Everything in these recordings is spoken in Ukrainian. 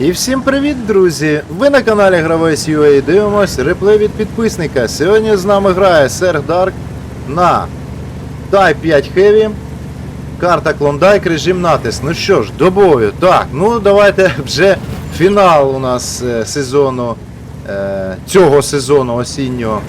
І всім привіт, друзі! Ви на каналі Гравець UA дивимось реплей від підписника. Сьогодні з нами грає Серг Дарк на Type 5 Heavy. Карта Клондайк, режим натиск. Ну що ж, до бою. Так, ну давайте вже фінал у нас е, сезону, е, цього сезону осіннього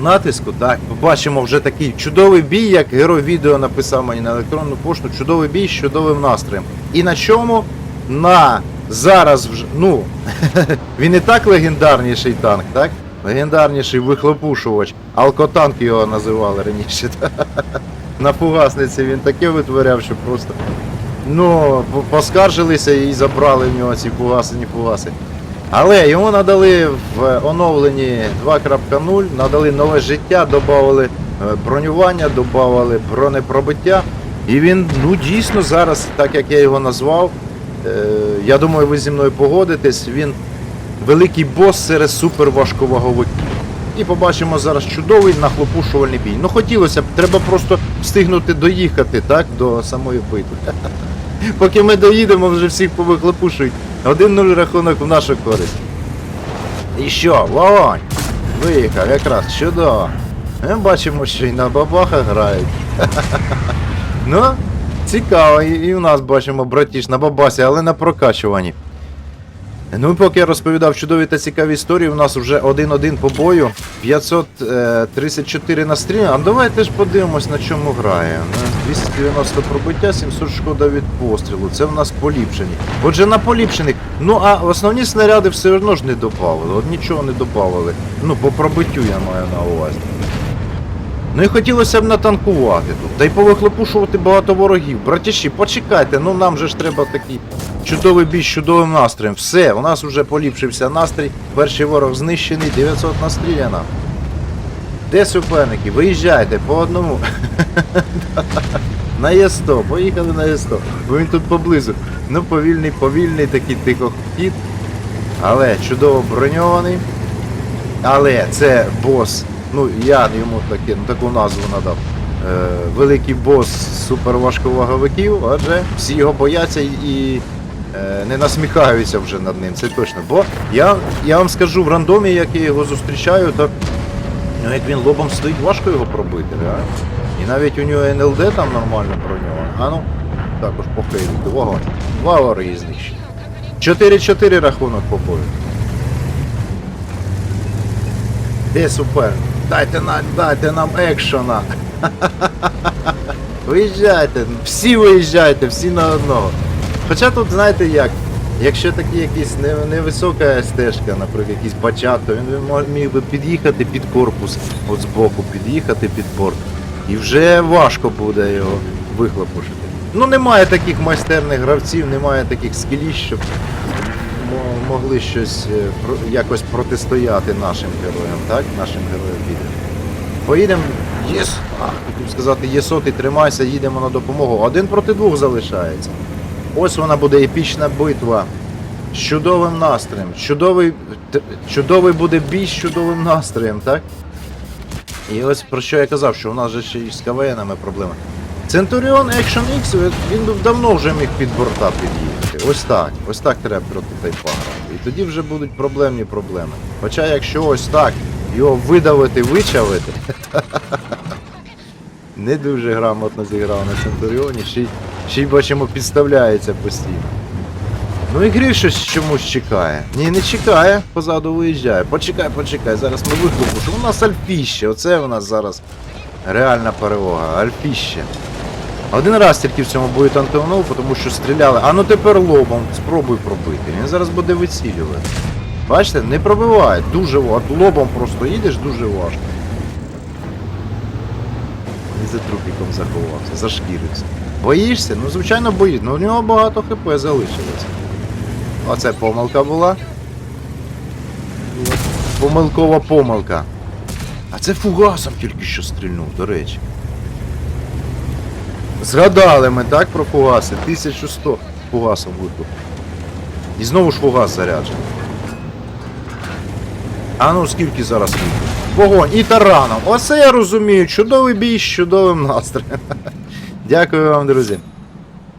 натиску. Так, побачимо вже такий чудовий бій, як герой відео написав мені на електронну пошту. Чудовий бій з чудовим настроєм. І на чому? На зараз вже. Ну, він і так легендарніший танк, так? Легендарніший вихлопушувач. Алкотанк його називали раніше. На фугасниці він таке витворяв, що просто. Ну, поскаржилися і забрали в нього ці фугасені фугаси. Але йому надали в оновленні 2.0, надали нове життя, додали е, бронювання, додали бронепробиття. І він ну дійсно зараз, так як я його назвав, я думаю, ви зі мною погодитесь, він великий бос серед суперважковаговиків. І побачимо зараз чудовий нахлопушувальний бій. Ну хотілося б, треба просто встигнути доїхати так, до самої битви. Поки ми доїдемо, вже всіх повихлопушують. 1-0 рахунок в нашу користь. І що, вогонь! Виїхав якраз чудово. Ми бачимо, що і на бабахах грають. ну, цікаво, і, і у нас бачимо братіш на бабасі, але на прокачуванні. Ну, поки я розповідав чудові та цікаві історії, у нас вже 1-1 по бою, 534 на стрімі. А давайте ж подивимось, на чому грає. На 290 пробиття, 700 шкода від пострілу. Це в нас поліпшені. Отже, на поліпшених. Ну, а основні снаряди все одно ж не додавали. От нічого не додавали. Ну, по пробиттю я маю на увазі. Ну і хотілося б натанкувати тут. Та й повихлопушувати багато ворогів. Братіші, почекайте, ну нам же ж треба такий чудовий бій з чудовим настроєм. Все, у нас вже поліпшився настрій. Перший ворог знищений, 900 настріляно. Де суперники? Виїжджайте по одному. На Є100, поїхали на Є100. Бо він тут поблизу. Ну, повільний, повільний такий тихохід. Але чудово броньований. Але це бос. Ну, я йому таке, ну, таку назву надав. Е, великий бос суперважковаговиків, адже всі його бояться і е, не насміхаються вже над ним, це точно. Бо я, я вам скажу, в рандомі, як я його зустрічаю, то ну, як він лобом стоїть, важко його пробити, реально. І навіть у нього НЛД там нормально броньовано. А ну, також по хейлу, вогонь. Два вори знищені. 4-4 рахунок по бою. Де супер? Дайте нам, дайте нам екшона. Виїжджайте, всі виїжджайте, всі на одного. Хоча тут, знаєте як, якщо такі якісь не- невисока стежка, наприклад, якийсь бачат, то він міг би під'їхати під корпус, от збоку, під'їхати під борт. І вже важко буде його вихлопушити. Ну немає таких майстерних гравців, немає таких скілів, щоб могли щось е, якось протистояти нашим героям, так? Нашим героям відео. Поїдемо. Єс! Хотів сказати, єсоти, тримайся, їдемо на допомогу. Один проти двох залишається. Ось вона буде епічна битва. З чудовим настроєм. Чудовий, чудовий буде бій з чудовим настроєм, так? І ось про що я казав, що у нас же ще і з КВНами проблеми. Centurion Action X, він би давно вже міг під борта під'їхати. Ось так. Ось так треба проти тайпа грати. І тоді вже будуть проблемні проблеми. Хоча якщо ось так його видавити, вичавити, не дуже грамотно зіграв на Центуріоні, ще, й- ще й бачимо підставляється постійно. Ну і грі щось чомусь чекає. Ні, не чекає, позаду виїжджає. Почекай, почекай, зараз ми вихлопушимо. У нас альфіще, оце у нас зараз реальна перевага. Альфіще. Один раз тільки в цьому бою танканув, тому що стріляли. А ну тепер лобом, спробуй пробити. Він зараз буде вицілювати. Бачите, не пробиває, дуже важко. Лобом просто їдеш дуже важко. І за трупіком заховався, зашкірився. Боїшся? Ну звичайно боїшся. Ну у нього багато хп залишилося. Оце помилка була. Помилкова помилка. А це фугасом тільки що стрільнув, до речі. Згадали ми, так, про фугаси? 1100 фугасом випив. І знову ж фугас заряджений. А ну скільки зараз випив? Вогонь і тараном. Оце я розумію. Чудовий бій з чудовим настроєм. Дякую вам, друзі.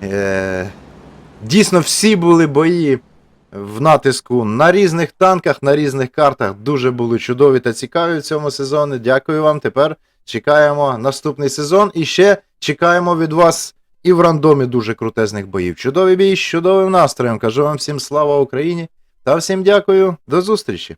Е, дійсно, всі були бої в натиску на різних танках, на різних картах. Дуже були чудові та цікаві в цьому сезоні. Дякую вам. Тепер чекаємо наступний сезон і ще чекаємо від вас і в рандомі дуже крутезних боїв. Чудовий бій з чудовим настроєм. Кажу вам всім слава Україні та всім дякую. До зустрічі!